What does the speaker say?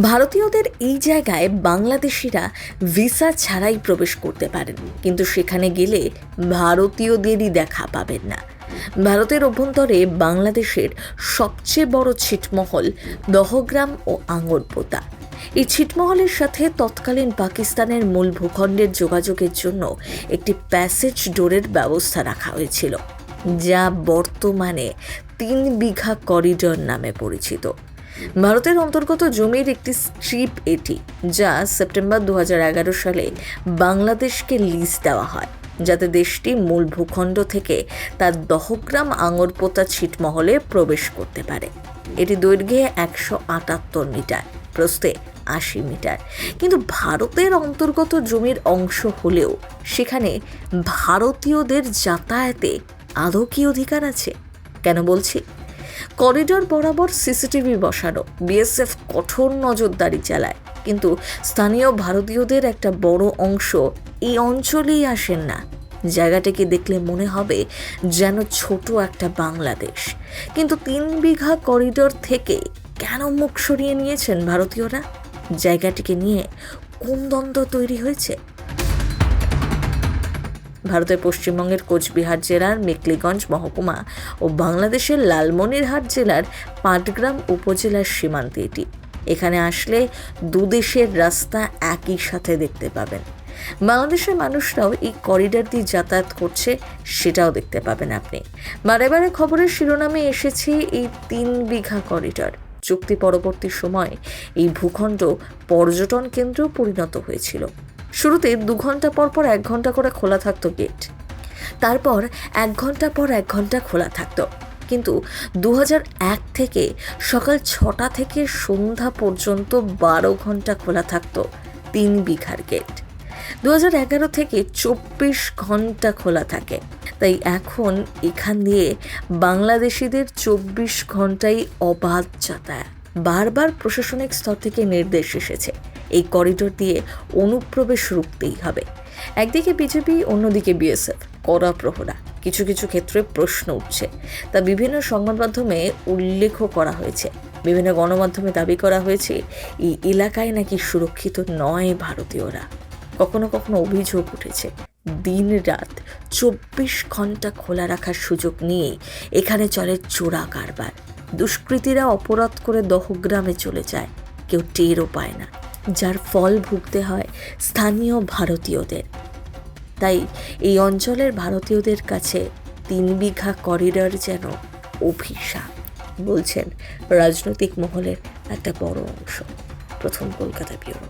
ভারতীয়দের এই জায়গায় বাংলাদেশিরা ভিসা ছাড়াই প্রবেশ করতে পারেন, কিন্তু সেখানে গেলে ভারতীয়দেরই দেখা পাবেন না। ভারতের অভ্যন্তরে বাংলাদেশের সবচেয়ে বড় ছিটমহল দহগ্রাম ও আঙরপোতা। এই ছিটমহলের সাথে তৎকালীন পাকিস্তানের মূল ভূখণ্ডের যোগাযোগের জন্য একটি প্যাসেজ ডোরের ব্যবস্থা রাখা হয়েছিল, যা বর্তমানে তিন বিঘা করিডর নামে পরিচিত। ভারতের অন্তর্গত জমির একটি স্ট্রিপ এটি, যা সেপ্টেম্বর দু হাজার এগারো সালে বাংলাদেশকে লিজ দেওয়া হয়, যাতে দেশটি মূল ভূখণ্ড থেকে তার দহগ্রাম আঙরপোতা ছিটমহলে প্রবেশ করতে পারে। এটি দৈর্ঘ্যে একশো আটাত্তর মিটার, প্রস্থে আশি মিটার। কিন্তু ভারতের অন্তর্গত জমির অংশ হলেও সেখানে ভারতীয়দের যাতায়াতে আদৌ কি অধিকার আছে? কেন বলছি? করিডর বরাবর সিসিটিভি বসানো। বিএসএফ কঠোর নজরদারি চালায়। কিন্তু স্থানীয় ভারতীয়দের একটা বড় অংশ এই অঞ্চলেই আসেন না। জায়গাটাকে দেখলে মনে হবে যেন ছোট একটা বাংলাদেশ। কিন্তু তিন বিঘা করিডর থেকে কেন মুখ সরিয়ে নিয়েছেন ভারতীয়রা? জায়গাটিকে নিয়ে কোন দ্বন্দ্ব তৈরি হয়েছে? ভারতের পশ্চিমবঙ্গের কোচবিহার জেলার মেকলিগঞ্জ মহকুমা ও বাংলাদেশের লালমনিরহাট জেলার পাটগ্রাম উপজেলার সীমান্তে এটি। এখানে আসলে দুদেশের রাস্তা একই সাথে দেখতে পাবেন। বাংলাদেশের মানুষরাও এই করিডর দিয়ে যাতায়াত করছে সেটাও দেখতে পাবেন আপনি। বারে বারে খবরের শিরোনামে এসেছে এই তিন বিঘা করিডর। চুক্তি পরবর্তী সময় এই ভূখণ্ড পর্যটন কেন্দ্র পরিণত হয়েছিল। শুরুতে দু ঘণ্টা পর পর এক ঘণ্টা করে খোলা থাকতো গেট তারপর এক ঘণ্টা পর এক ঘণ্টা খোলা থাকতো। কিন্তু দু থেকে সকাল ছটা থেকে সন্ধ্যা পর্যন্ত বারো ঘণ্টা খোলা থাকতো তিন বিঘার গেট দু এগারো থেকে চব্বিশ ঘণ্টা খোলা থাকে। তাই এখন এখান দিয়ে বাংলাদেশিদের চব্বিশ ঘন্টাই অবাধ যাতায়াত। বারবার প্রশাসনিক স্তর থেকে নির্দেশ এসেছে। এই করিডোর দিয়ে অনুপ্রবেশ রুখতেই হবে। একদিকে বিজেপি, অন্যদিকে বিএসএফ। কড়া প্রহরা। কিছু কিছু ক্ষেত্রে প্রশ্ন উঠছে। তা বিভিন্ন সংবাদ মাধ্যমে উল্লেখও করা হয়েছে। বিভিন্ন গণমাধ্যমে দাবি করা হয়েছে, এই এলাকায় নাকি সুরক্ষিত নয় ভারতীয়রা। কখনো কখনো অভিযোগ উঠেছে দিন রাত চব্বিশ ঘণ্টা খোলা রাখার সুযোগ নিয়ে এখানে চলে চোরা কারবার। দুষ্কৃতীরা অপরাধ করে দহগ্রামে চলে যায়। কেউ টেরও পায় না। যার ফল ভুগতে হয় স্থানীয় ভারতীয়দের। তাই এই অঞ্চলের ভারতীয়দের কাছে তিন বিঘা করিডর যেন অভিশাপ, বলছেন রাজনৈতিক মহলের একটা বড় অংশ। প্রথম কলকাতা ব্যুরো।